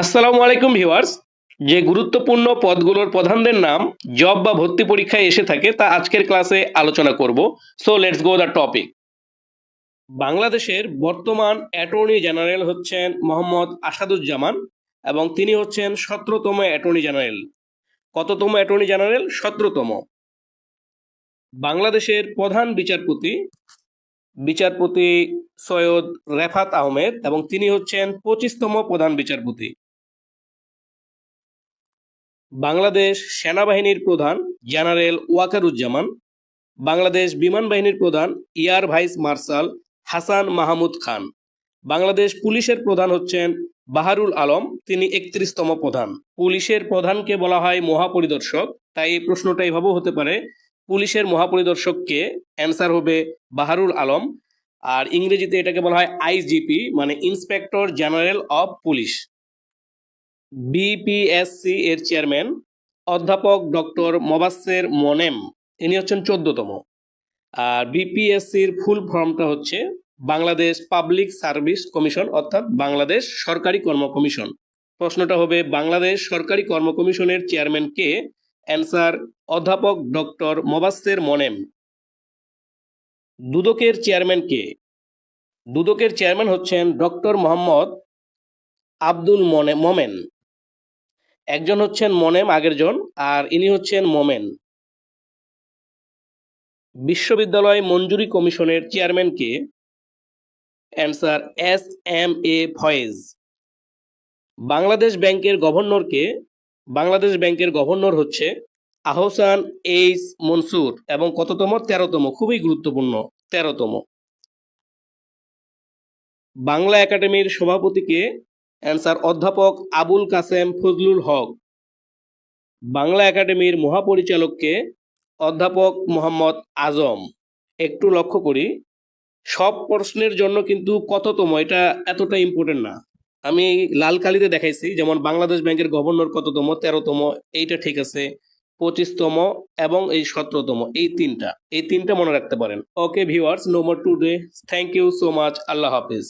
আসসালামু আলাইকুম ভিউয়ার্স। যে গুরুত্বপূর্ণ পদগুলোর প্রধানদের নাম জব বা ভর্তি পরীক্ষায় এসে থাকে, তা আজকের ক্লাসে আলোচনা করব। So let's go the topic বাংলাদেশের বর্তমান অ্যাটর্নি জেনারেল হচ্ছেন মোহাম্মদ আসাদুজ্জামান এবং তিনি হচ্ছেন সতেরোতম অ্যাটর্নি জেনারেল। কততম অ্যাটর্নি জেনারেল? সতেরোতম। বাংলাদেশের প্রধান বিচারপতি বিচারপতি সৈয়দ রেফাত আহমেদ এবং তিনি হচ্ছেন পঁচিশতম প্রধান বিচারপতি। বাংলাদেশ সেনাবাহিনীর প্রধান জেনারেল ওয়াকারুজ্জামান, বাংলাদেশ বিমান বাহিনীর প্রধান air vice marshal Hasan Mahmud Khan. Bangladesh পুলিশের প্রধান হচ্ছেন বাহারুল আলম, তিনি একত্রিশতম প্রধান। পুলিশের প্রধানকে বলা হয় মহাপরিদর্শক, তাই এই প্রশ্নটা এভাবেও হতে পারে, পুলিশের মহাপরিদর্শককে অ্যান্সার হবে বাহারুল আলম, আর ইংরেজিতে এটাকে বলা হয় আইজিপি মানে inspector general of police BPSC এর চেয়ারম্যান অধ্যাপক ডক্টর মবাসের মনেম। ইনি হচ্ছেন চোদ্দতম। আর বিপিএসসির ফুল ফর্মটা হচ্ছে বাংলাদেশ পাবলিক সার্ভিস কমিশন অর্থাৎ বাংলাদেশ সরকারি কর্ম কমিশন। প্রশ্নটা হবে, বাংলাদেশ সরকারি কর্ম কমিশনের চেয়ারম্যান কে? অ্যান্সার অধ্যাপক ডক্টর মবাসের মনেম। দুদকের চেয়ারম্যান কে? দুদকের চেয়ারম্যান হচ্ছেন ডক্টর মোহাম্মদ আব্দুল মনে, মোমেন। একজন হচ্ছেন মনেম, আগের জন, আর ইনি হচ্ছেন মোমেন। বিশ্ববিদ্যালয় মঞ্জুরি কমিশনের chairman K answer S M A Faiz. Bangladesh ব্যাংকের গভর্নর কে বাংলাদেশ ব্যাংকের গভর্নর হচ্ছে আহসান এইচ মনসুর এবং কততম? তেরোতম, খুবই গুরুত্বপূর্ণ, তেরোতম। বাংলা একাডেমির সভাপতিকে অ্যান্সার অধ্যাপক আবুল কাসেম ফজলুল হক। বাংলা একাডেমির মহাপরিচালককে অধ্যাপক মোহাম্মদ আজম। একটু লক্ষ্য করি, সব প্রশ্নের জন্য কিন্তু কততম, এটা এতটা ইম্পর্টেন্ট না। আমি লাল কালিতে দেখাইছি, যেমন বাংলাদেশ ব্যাংকের গভর্নর কততম, তেরোতম, এইটা ঠিক আছে, পঁচিশতম এবং এই সতেরোতম, এই তিনটা এই তিনটা মনে রাখতে পারেন। Okay viewers no more today thank you so much Allah Hafiz.